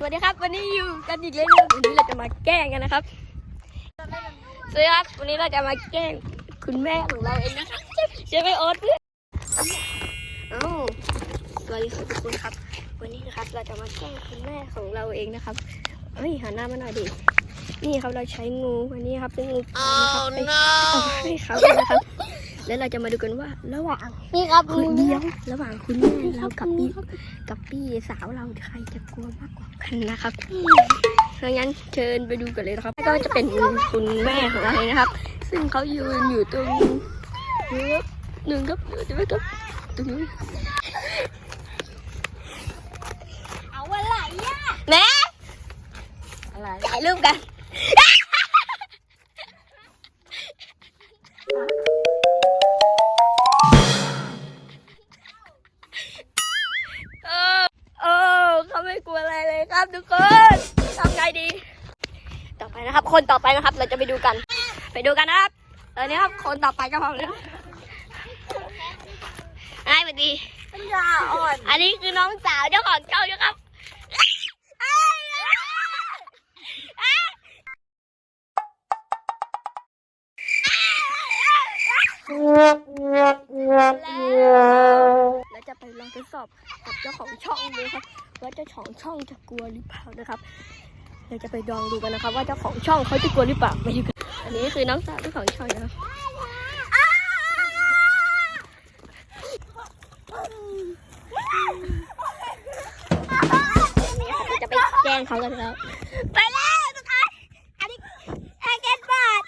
สวัสดีครับ วันนี้อยู่กันอีกแล้วนะครับวันนี้เราจะมาแกล้งกันนะครับสวัสดีครับวันนี้เราจะมาแกล้งคุณแม่ของเราเองนะครับใช่ไหมโอ๊ตเพื่อนเอ้าสวัสดีครับทุกคนครับ วันนี้นะครับเราจะมาแกล้งคุณแม่ของเราเองนะครับเฮ้ยหันหน้ามาหน่อยดินี่ครับเราใช้งูวันนี้ครับเป็นงูปลอมนะครับไปเอาให้เขานะครับ แล้วเราจะมาดูกันว่าระหว่างนี่ครับคุณเดียวระหว่างคุณแม่เรากับพี่กับพี่สาวเราใครจะกลัวมากกว่ากันนะครับเพราะงั้นเชิญไปดูกันเลยนะครับ ก็จะเป็นคุณแม่ของเราเองนะครับ ซึ่งเขายืนอยู่ตรงนี้ครับหนึ่งครับเดี๋ยวไหมครับตรงนี้เอาอะไรอะแม่อะไรถ่ายรูปกัน อะไรเลยครับทุกคนทำไงดี ต่อไปนะครับ คนต่อไปนะครับ เราจะไปดูกัน ไปดูกันนะครับตอนนี้ครับ คนต่อไปก็พร้อมแล้วไอ้สวัสดีปัญญาอ่อน อันนี้คือน้องสาวเจ้าของช่องนะครับ องทดสอบกับเจ้าของช่องดูครับว่าเจ้าของช่องจะกลัวหรือเปล่านะครับเราจะไปลองดูกันนะครับ ว่าเจ้าของช่องเขาจะกลัวหรือเปล่าไปดูกันอันนี้คือน้องสาวเจ้าของช่องนะครับนี่ครับเราจะไปแกล้งเขากันแล้วไปแล้วทุกคนอันนี้แฮกเก็ตบาท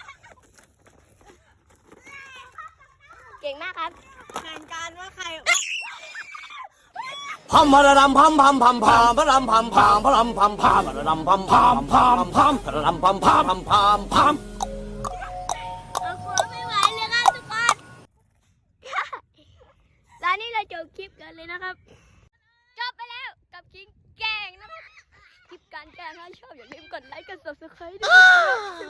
เก่งมากครับแข่งกันว่าใคร พัมพะระดำพัมพัมพัมพามพะรำพัมพามพะรำพัมพามพะระดำพัมพามพามพามพะระดำพัมพามพัมพามพามเรากลัวไม่ไหวเลยครับทุกคนร้านนี้เราจบคลิปกันเลยนะครับ จบไปแล้วกับคิงแกล้งนะครับ คลิปการแกล้งถ้าชอบอย่าลืมกดไลค์กด subscribe ด้วยนะครับ